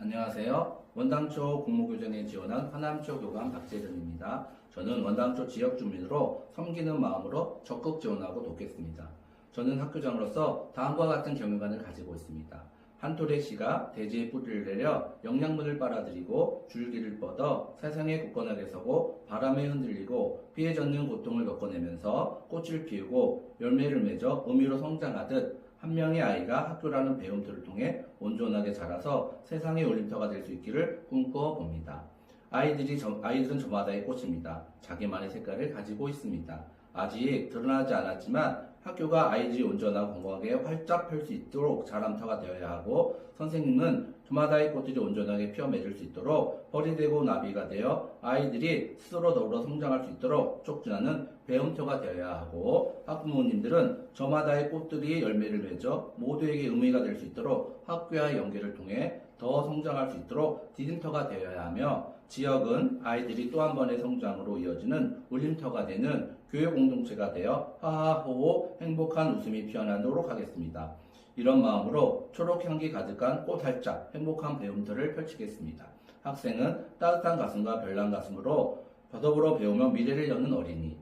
안녕하세요. 원당초 공모교정에 지원한 하남초 교감 박재준입니다. 저는 원당초 지역 주민으로 섬기는 마음으로 적극 지원하고 돕겠습니다. 저는 학교장으로서 다음과 같은 경영관을 가지고 있습니다. 한 톨의 씨가 대지에 뿌리를 내려 영양분을 빨아들이고 줄기를 뻗어 세상에 굳건하게 서고 바람에 흔들리고 피해 젖는 고통을 겪어내면서 꽃을 피우고 열매를 맺어 의미로 성장하듯 한 명의 아이가 학교라는 배움터를 통해 온전하게 자라서 세상의 올림터가 될 수 있기를 꿈꿔 봅니다. 아이들이 저- 아이들은 저마다의 꽃입니다. 자기만의 색깔을 가지고 있습니다. 아직 드러나지 않았지만 학교가 아이들이 온전하고 건강하게 활짝 펼 수 있도록 자람터가 되어야 하고 선생님은 저마다의 꽃들이 온전하게 피어 맺을 수 있도록 벌이 되고 나비가 되어 아이들이 스스로 더불어 성장할 수 있도록 촉진하는 배움터가 되어야 하고 학부모님들은 저마다의 꽃들이 열매를 맺어 모두에게 의미가 될 수 있도록 학교와의 연계를 통해 더 성장할 수 있도록 디딤터가 되어야 하며 지역은 아이들이 또 한 번의 성장으로 이어지는 울림터가 되는 교육 공동체가 되어 하하호호 행복한 웃음이 피어나도록 하겠습니다. 이런 마음으로 초록 향기 가득한 꽃 활짝 행복한 배움터를 펼치겠습니다. 학생은 따뜻한 가슴과 별난 가슴으로 더불어 배우며 미래를 여는 어린이.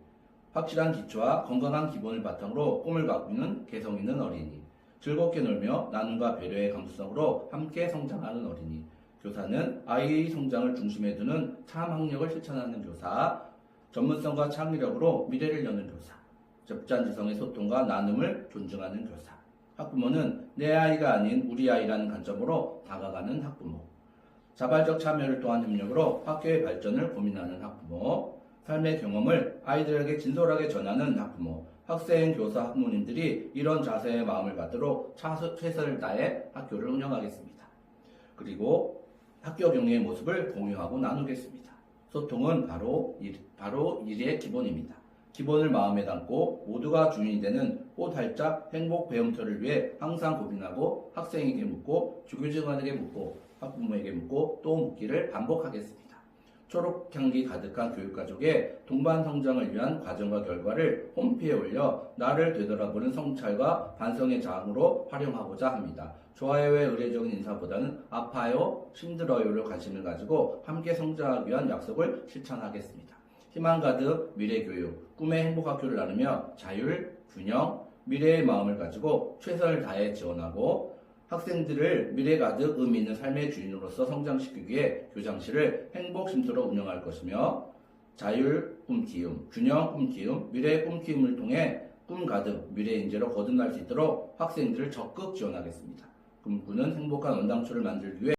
확실한 기초와 건강한 기본을 바탕으로 꿈을 있는 개성 있는 어린이. 즐겁게 놀며 나눔과 배려의 감수성으로 함께 성장하는 어린이. 교사는 아이의 성장을 중심에 두는 참 학력을 실천하는 교사. 전문성과 창의력으로 미래를 여는 교사. 접잔지성의 소통과 나눔을 존중하는 교사. 학부모는 내 아이가 아닌 우리 아이라는 관점으로 다가가는 학부모. 자발적 참여를 통한 협력으로 학교의 발전을 고민하는 학부모. 삶의 경험을 아이들에게 진솔하게 전하는 학부모. 학생, 교사, 학부모님들이 이런 자세의 마음을 받도록 최선을 다해 학교를 운영하겠습니다. 그리고 학교 경영의 모습을 공유하고 나누겠습니다. 소통은 바로 일, 바로 일의 기본입니다. 기본을 마음에 담고 모두가 주인이 되는 꽃활짝 행복 배움터를 위해 항상 고민하고 학생에게 묻고 주교직원에게 묻고 학부모에게 묻고 또 묻기를 반복하겠습니다. 초록 향기 가득한 교육가족의 동반 성장을 위한 과정과 결과를 홈피에 올려 나를 되돌아보는 성찰과 반성의 장으로 활용하고자 합니다. 좋아요의 의례적인 인사보다는 아파요, 힘들어요를 관심을 가지고 함께 성장하기 위한 약속을 실천하겠습니다. 희망 가득 미래교육, 꿈의 행복학교를 나누며 자율, 균형, 미래의 마음을 가지고 최선을 다해 지원하고 학생들을 미래 가득 의미 있는 삶의 주인으로서 성장시키기 위해 교장실을 행복 쉼터로 운영할 것이며 자율 꿈키움, 균형 꿈키움, 미래 꿈키움을 통해 꿈 가득 미래 인재로 거듭날 수 있도록 학생들을 적극 지원하겠습니다. 꿈꾸는 행복한 원당초를 만들기 위해